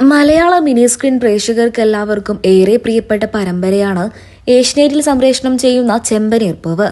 മലയാള mini screen പ്രേക്ഷകർക്ക് എല്ലാവർക്കും ഏറെ പ്രിയപ്പെട്ട പരമ്പരയാണ് ഏഷ്യനെറ്റിൽ സംപ്രേഷണം ചെയ്യുന്ന ചെമ്പനീർപ്പവ്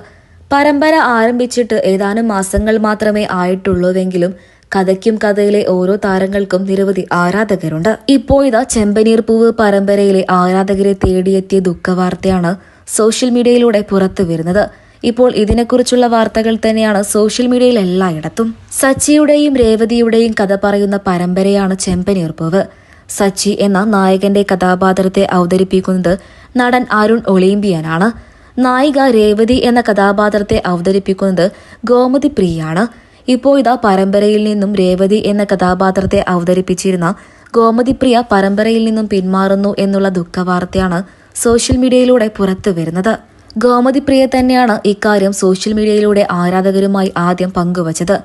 പരമ്പര ആരംഭിച്ചിട്ട് ഏതാനും മാസങ്ങൾ മാത്രമേ ആയിട്ടുള്ളൂവെങ്കിലും കഥയ്ക്കും കഥയിലെ ഓരോ താരങ്ങൾക്കും നിരവധി ആരാധകരുണ്ട്. ഇപ്പോഴിതാ ചെമ്പനീർ പൂവ് പരമ്പരയിലെ ആരാധകരെ തേടിയെത്തിയ ദുഃഖവാർത്തയാണ് സോഷ്യൽ മീഡിയയിലൂടെ പുറത്തു വരുന്നത്. ഇപ്പോൾ ഇതിനെക്കുറിച്ചുള്ള വാർത്തകൾ തന്നെയാണ് സോഷ്യൽ മീഡിയയിൽ എല്ലായിടത്തും. സച്ചിയുടെയും രേവതിയുടെയും കഥ പറയുന്ന പരമ്പരയാണ് ചെമ്പനീർ പൂവ്. സച്ചി എന്ന നായകന്റെ കഥാപാത്രത്തെ അവതരിപ്പിക്കുന്നത് നടൻ അരുൺ ഒളിമ്പിയനാണ്. നായിക രേവതി എന്ന കഥാപാത്രത്തെ അവതരിപ്പിക്കുന്നത് ഗോമതി പ്രിയാണ് ഇപ്പോൾ ഇതാ പരമ്പരയിൽ നിന്നും രേവതി എന്ന കഥാപാത്രത്തെ അവതരിപ്പിച്ചിരുന്ന ഗോമതി പ്രിയ പരമ്പരയിൽ നിന്നും പിന്മാറുന്നു എന്നുള്ള ദുഃഖവാർത്തയാണ് സോഷ്യൽ മീഡിയയിലൂടെ പുറത്തു വരുന്നത്. ഗോമതി പ്രിയ തന്നെയാണ് ഇക്കാര്യം സോഷ്യൽ മീഡിയയിലൂടെ ആരാധകരുമായി ആദ്യം പങ്കുവച്ചത്.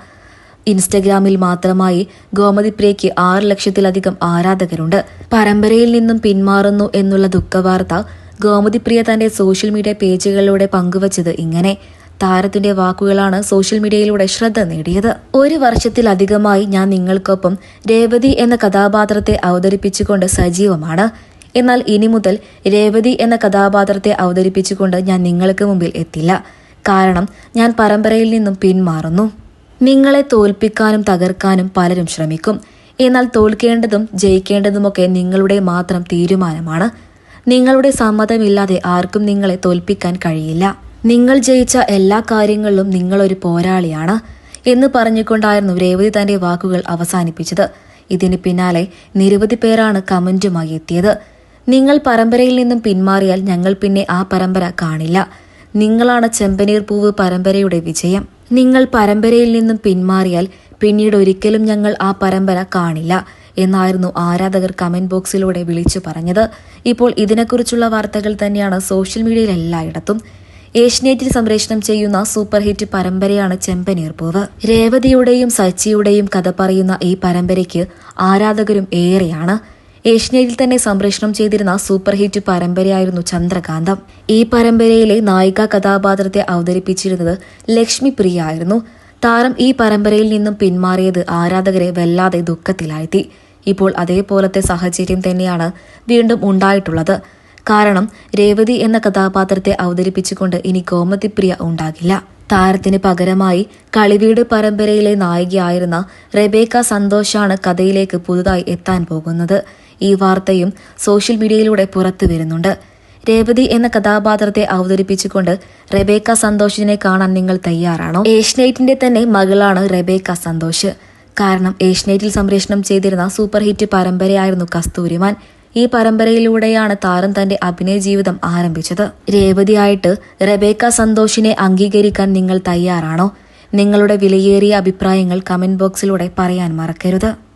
ഇൻസ്റ്റഗ്രാമിൽ മാത്രമായി ഗോമതി പ്രിയയ്ക്ക് ആറ് ലക്ഷത്തിലധികം ആരാധകരുണ്ട്. പരമ്പരയിൽ നിന്നും പിന്മാറുന്നു എന്നുള്ള ദുഃഖവാർത്ത ഗോമതിപ്രിയ തന്റെ സോഷ്യൽ മീഡിയ പേജുകളിലൂടെ പങ്കുവച്ചത് ഇങ്ങനെ. താരത്തിന്റെ വാക്കുകളാണ് സോഷ്യൽ മീഡിയയിലൂടെ ശ്രദ്ധ നേടിയത്. ഒരു വർഷത്തിലധികമായി ഞാൻ നിങ്ങൾക്കൊപ്പം രേവതി എന്ന കഥാപാത്രത്തെ അവതരിപ്പിച്ചുകൊണ്ട് സജീവമാണ്. എന്നാൽ ഇനി മുതൽ രേവതി എന്ന കഥാപാത്രത്തെ അവതരിപ്പിച്ചുകൊണ്ട് ഞാൻ നിങ്ങൾക്ക് മുമ്പിൽ എത്തില്ല. കാരണം ഞാൻ പരമ്പരയിൽ നിന്നും പിന്മാറുന്നു. നിങ്ങളെ തോൽപ്പിക്കാനും തകർക്കാനും പലരും ശ്രമിക്കും. എന്നാൽ തോൽക്കേണ്ടതും ജയിക്കേണ്ടതുമൊക്കെ നിങ്ങളുടെ മാത്രം തീരുമാനമാണ്. നിങ്ങളുടെ സമ്മതമില്ലാതെ ആർക്കും നിങ്ങളെ തോൽപ്പിക്കാൻ കഴിയില്ല. നിങ്ങൾ ജയിച്ച എല്ലാ കാര്യങ്ങളിലും നിങ്ങളൊരു പോരാളിയാണ് എന്ന് പറഞ്ഞുകൊണ്ടായിരുന്നു രേവതി തന്റെ വാക്കുകൾ അവസാനിപ്പിച്ചത്. ഇതിന് പിന്നാലെ നിരവധി പേരാണ് കമന്റുമായി എത്തിയത്. നിങ്ങൾ പരമ്പരയിൽ നിന്നും പിന്മാറിയാൽ ഞങ്ങൾ പിന്നെ ആ പരമ്പര കാണില്ല. നിങ്ങളാണ് ചെമ്പനീർ പൂവ് പരമ്പരയുടെ വിജയം. നിങ്ങൾ പരമ്പരയിൽ നിന്നും പിന്മാറിയാൽ പിന്നീട് ഒരിക്കലും ഞങ്ങൾ ആ പരമ്പര കാണില്ല എന്നായിരുന്നു ആരാധകർ കമന്റ് ബോക്സിലൂടെ വിളിച്ചു പറഞ്ഞത്. ഇപ്പോൾ ഇതിനെക്കുറിച്ചുള്ള വാർത്തകൾ തന്നെയാണ് സോഷ്യൽ മീഡിയയിൽ എല്ലായിടത്തും. ഏഷ്യനെറ്റിൽ സംപ്രേഷണം ചെയ്യുന്ന സൂപ്പർ ഹിറ്റ് പരമ്പരയാണ് ചെമ്പനീർ പൂവ് രേവതിയുടെയും സച്ചിയുടെയും കഥ പറയുന്ന ഈ പരമ്പരയ്ക്ക് ആരാധകരും ഏറെയാണ്. ഏഷ്യനെറ്റിൽ തന്നെ സംപ്രേഷണം ചെയ്തിരുന്ന സൂപ്പർ ഹിറ്റ് പരമ്പരയായിരുന്നു ചന്ദ്രകാന്തം. ഈ പരമ്പരയിലെ നായിക കഥാപാത്രത്തെ അവതരിപ്പിച്ചിരുന്നത് ലക്ഷ്മി പ്രിയ ആയിരുന്നു താരം ഈ പരമ്പരയിൽ നിന്നും പിന്മാറിയത് ആരാധകരെ വല്ലാതെ ദുഃഖത്തിലാഴ്ത്തി. ഇപ്പോൾ അതേപോലത്തെ സാഹചര്യം തന്നെയാണ് വീണ്ടും ഉണ്ടായിട്ടുള്ളത്. കാരണം രേവതി എന്ന കഥാപാത്രത്തെ അവതരിപ്പിച്ചുകൊണ്ട് ഇനി ഗോമതിപ്രിയ ഉണ്ടാകില്ല. താരത്തിന് പകരമായി കളിവീട് പരമ്പരയിലെ നായികയായിരുന്ന റെബേക്ക സന്തോഷാണ് കഥയിലേക്ക് പുതുതായി എത്താൻ പോകുന്നത്. ഈ വാർത്തയും സോഷ്യൽ മീഡിയയിലൂടെ പുറത്തു വരുന്നുണ്ട്. രേവതി എന്ന കഥാപാത്രത്തെ അവതരിപ്പിച്ചുകൊണ്ട് റെബേക്ക സന്തോഷിനെ കാണാൻ നിങ്ങൾ തയ്യാറാണോ? ഏഷ്യനൈറ്റിന്റെ തന്നെ മകളാണ് റെബേക്ക സന്തോഷ്. കാരണം ഏഷ്യനൈറ്റിൽ സംപ്രേഷണം ചെയ്തിരുന്ന സൂപ്പർ ഹിറ്റ് പരമ്പരയായിരുന്നു കസ്തൂരിമാൻ. ഈ പരമ്പരയിലൂടെയാണ് താരം തന്റെ അഭിനയ ജീവിതം ആരംഭിച്ചത്. രേവതിയായിട്ട് റബേക്ക സന്തോഷിനെ അംഗീകരിക്കാൻ നിങ്ങൾ തയ്യാറാണോ? നിങ്ങളുടെ വിലയേറിയ അഭിപ്രായങ്ങൾ കമന്റ് ബോക്സിലൂടെ പറയാൻ മറക്കരുത്.